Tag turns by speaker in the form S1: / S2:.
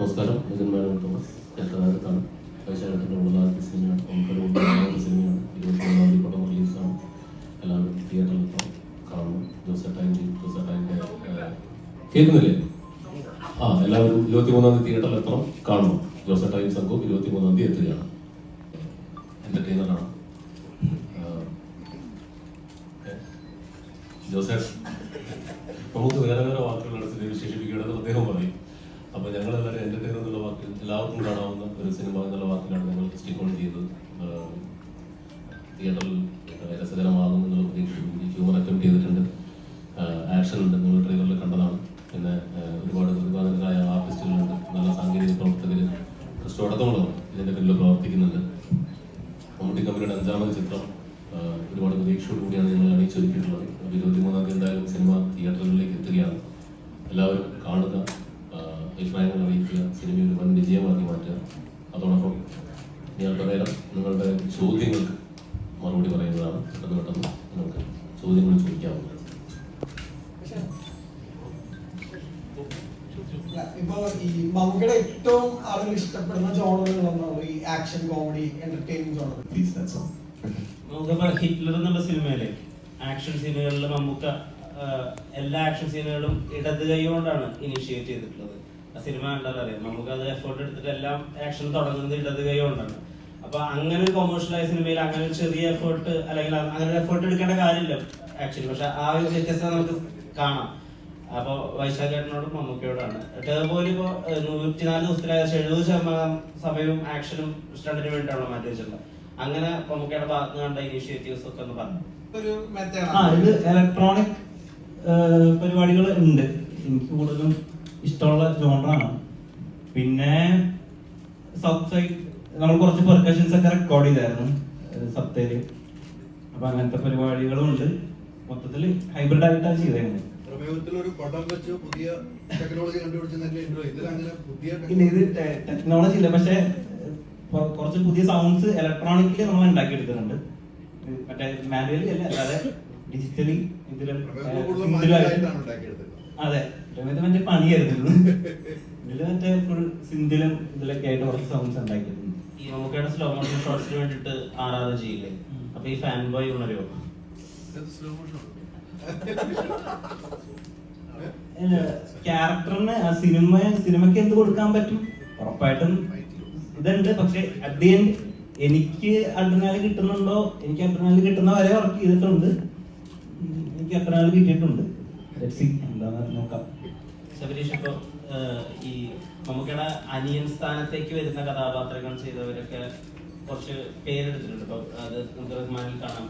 S1: നമസ്കാരം. മിഥുൻ മേനോൻ തോമസ്. ചേട്ടനാകത്താണ് വൈശാഖത്തിന്റെ ഉള്ളതാക്കിയ സിനിമയാണ്. നമുക്കൊരു ഉള്ളതാക്കിയ സിനിമയാണ്. ഇരുപത്തിമൂന്നാം തീയതി പടം റിലീസാണ്. എല്ലാവരും തിയേറ്ററിൽ എത്തണം. കാണണം. ജോസേട്ടായിന്റെ ജോസേട്ടായിന്റെ കേൾക്കുന്നില്ലേ? ആ എല്ലാവരും ഇരുപത്തിമൂന്നാം തീയതി തിയേറ്ററിൽ എത്തണം. കാണണം. ജോസേട്ടായും സംഘവും ഇരുപത്തിമൂന്നാം തീയതി എത്തുകയാണ്. എന്റർടൈനറാണ് ജോസേട്ട് നമുക്ക് വേറെ വേറെ വാക്കുകളാണ് സിനിമ വിശേഷിപ്പിക്കേണ്ടത് അദ്ദേഹം പറയും. അപ്പൊ ഞങ്ങൾ തിയേറ്ററിൽ രസകരമാകും എന്നുള്ള പ്രതീക്ഷിക്കുന്നു ഹ്യൂമർ അറ്റംപ്റ്റ് ചെയ്തിട്ടുണ്ട്. ആക്ഷൻ ഉണ്ട്. നിങ്ങൾ ട്രെയിലറിൽ കണ്ടതാണ്. പിന്നെ ഒരുപാട് പ്രതിപാദകരായ ആർട്ടിസ്റ്റുകളുണ്ട്. നല്ല സാങ്കേതിക പ്രവർത്തകർ ക്രിസ്റ്റോ ഇതിന്റെ പേരിൽ പ്രവർത്തിക്കുന്നുണ്ട്. മമ്മൂട്ടി കമ്പനിയുടെ അഞ്ചാമത് ചിത്രം ഒരുപാട് പ്രതീക്ഷയോട് കൂടിയാണ് ഞങ്ങൾ അണിയിച്ചൊരുക്കിയിട്ടുള്ളത് അപ്പോൾ ഇരുപത്തിമൂന്നാം തീയതി എന്തായാലും സിനിമ തിയേറ്ററുകളിലേക്ക് എത്തുകയാണ്. എല്ലാവരും കാണുക അഭിപ്രായങ്ങൾ അറിയിക്കുക സിനിമ ഒരു വൻ വിജയമാക്കി മാറ്റുക. അതോടൊപ്പം ഞാൻ പറയാം നിങ്ങളുടെ ചോദ്യങ്ങൾക്ക് മറുപടി പറയുന്നതാണ് പെട്ടെന്ന് പെട്ടെന്ന് നിങ്ങൾക്ക് ചോദ്യങ്ങൾ ചോദിക്കാവുന്നത്
S2: ഇപ്പോ ഈ മമ്മൂക്കയുടെ ഏറ്റവും ആളുകൾ ഇഷ്ടപ്പെടുന്ന ജോണറുകളെന്നാണ് ഈ action comedy entertaining genre
S1: please that's all
S3: നമുക്കിപ്പോ ഹിറ്റ്ലർ എന്നുള്ള സിനിമയിലെ ആക്ഷൻ സീനുകളിൽ മമ്മൂക്ക എല്ലാ ആക്ഷൻ സീനുകളും ഇടത് കൈ കൊണ്ടാണ് ഇനിഷ്യേറ്റ് ചെയ്തിട്ടുള്ളത്. ആ സിനിമ കണ്ടാൽ അറിയാം. നമുക്ക് അത് എഫേർട്ട് എടുത്തിട്ട് എല്ലാം ആക്ഷൻ തുടങ്ങുന്നത് ഇടത് കൈ കൊണ്ടാണ്. അപ്പൊ അങ്ങനെ ഒരു കൊമേഴ്ഷ്യലായ സിനിമയിൽ അങ്ങനെ ഒരു ചെറിയ എഫേർട്ട് അല്ലെങ്കിൽ അങ്ങനെ എഫേർട്ട് എടുക്കേണ്ട കാര്യമില്ല ആക്ച്വലി പക്ഷെ ആ ഒരു വ്യത്യസ്തത നമുക്ക് കാണാം. അപ്പൊ വൈശാഖേട്ടനോടും മമ്മൂക്കയോടാണ്. ടേബോയിൽ ഇപ്പോ നൂറ്റിനാല് ദിവസത്തിലായ എഴുപത് ശതമാനം സമയവും ആക്ഷനും സ്റ്റണ്ടിന് വേണ്ടിയിട്ടാണല്ലോ മാറ്റി വെച്ചിട്ടുള്ളത്. അങ്ങനെ മമ്മൂക്കയുടെ ഭാഗത്ത് കണ്ട ഇനീഷ്യേറ്റീവ്സ് ഒക്കെ ഒന്ന് പറഞ്ഞു
S2: ഒരു
S4: ആ ഇത് ഇലക്ട്രോണിക് പരിപാടികൾ ഉണ്ട്. എനിക്ക് കൂടുതലും ഇഷ്ടമുള്ള ജോണറാണ് പിന്നെ സബ് സൈഡ് നമ്മൾ കുറച്ച് പെർക്കഷൻസ് ഒക്കെ റെക്കോർഡ് ചെയ്തായിരുന്നു സപ്തയിൽ. അപ്പൊ അങ്ങനത്തെ പരിപാടികളും ഉണ്ട്. മൊത്തത്തിൽ ഹൈബ്രിഡ് ആയിട്ടാണ് ചെയ്തേക്കുന്നത്.
S5: പുതിയ
S4: ഇത് ടെക്നോളജി ഇല്ല. പക്ഷെ കുറച്ച് പുതിയ സൗണ്ട്സ് ഇലക്ട്രോണിക്കലി നമ്മൾ ഉണ്ടാക്കിയെടുക്കുന്നുണ്ട് ഇത് മറ്റേ മാനുവലി അല്ല അല്ലാതെ ഡിജിറ്റലി ഇതിലും അതെ മറ്റേ പണിയായിരുന്നു ഇതിൽ മറ്റേ ഫുൾ സിന്ധിലും ഇതിലൊക്കെ ആയിട്ട് കുറച്ച് സോങ്സ് ഉണ്ടാക്കിയിട്ടുണ്ട്.
S3: ഈ മമ്മൂക്കയുടെ സ്ലോ മോഷൻ ഷോർട്സിന് വേണ്ടിട്ട് ആരാധന ചെയ്യില്ലേ? അപ്പൊ ഈ ഫാൻ ബോയ് ഉണരുമോ
S4: ക്യാരക്ടറിന് ആ സിനിമ സിനിമയ്ക്ക് എന്ത് കൊടുക്കാൻ പറ്റും? ഉറപ്പായിട്ടും ഇതുണ്ട്. പക്ഷെ അറ്റ് ദി എൻഡ് എനിക്ക് അഡ്രനാല് കിട്ടുന്നുണ്ടോ? എനിക്ക് അഡ്രനാല് കിട്ടുന്ന വരെ വർക്ക് ചെയ്തിട്ടുണ്ട്. എനിക്ക് അഡ്രനാല് കിട്ടിയിട്ടുണ്ട്. എന്താ നോക്കാം.
S3: ശബരീഷ് ഇപ്പൊ ഈ മമ്മൂക്കയുടെ അനിയൻ സ്ഥാനത്തേക്ക് വരുന്ന കഥാപാത്രങ്ങൾ ചെയ്തവരൊക്കെ കുറച്ച് പേരെടുത്തിട്ടുണ്ട്. ഇപ്പൊ അത് നമുക്ക് കാണാം.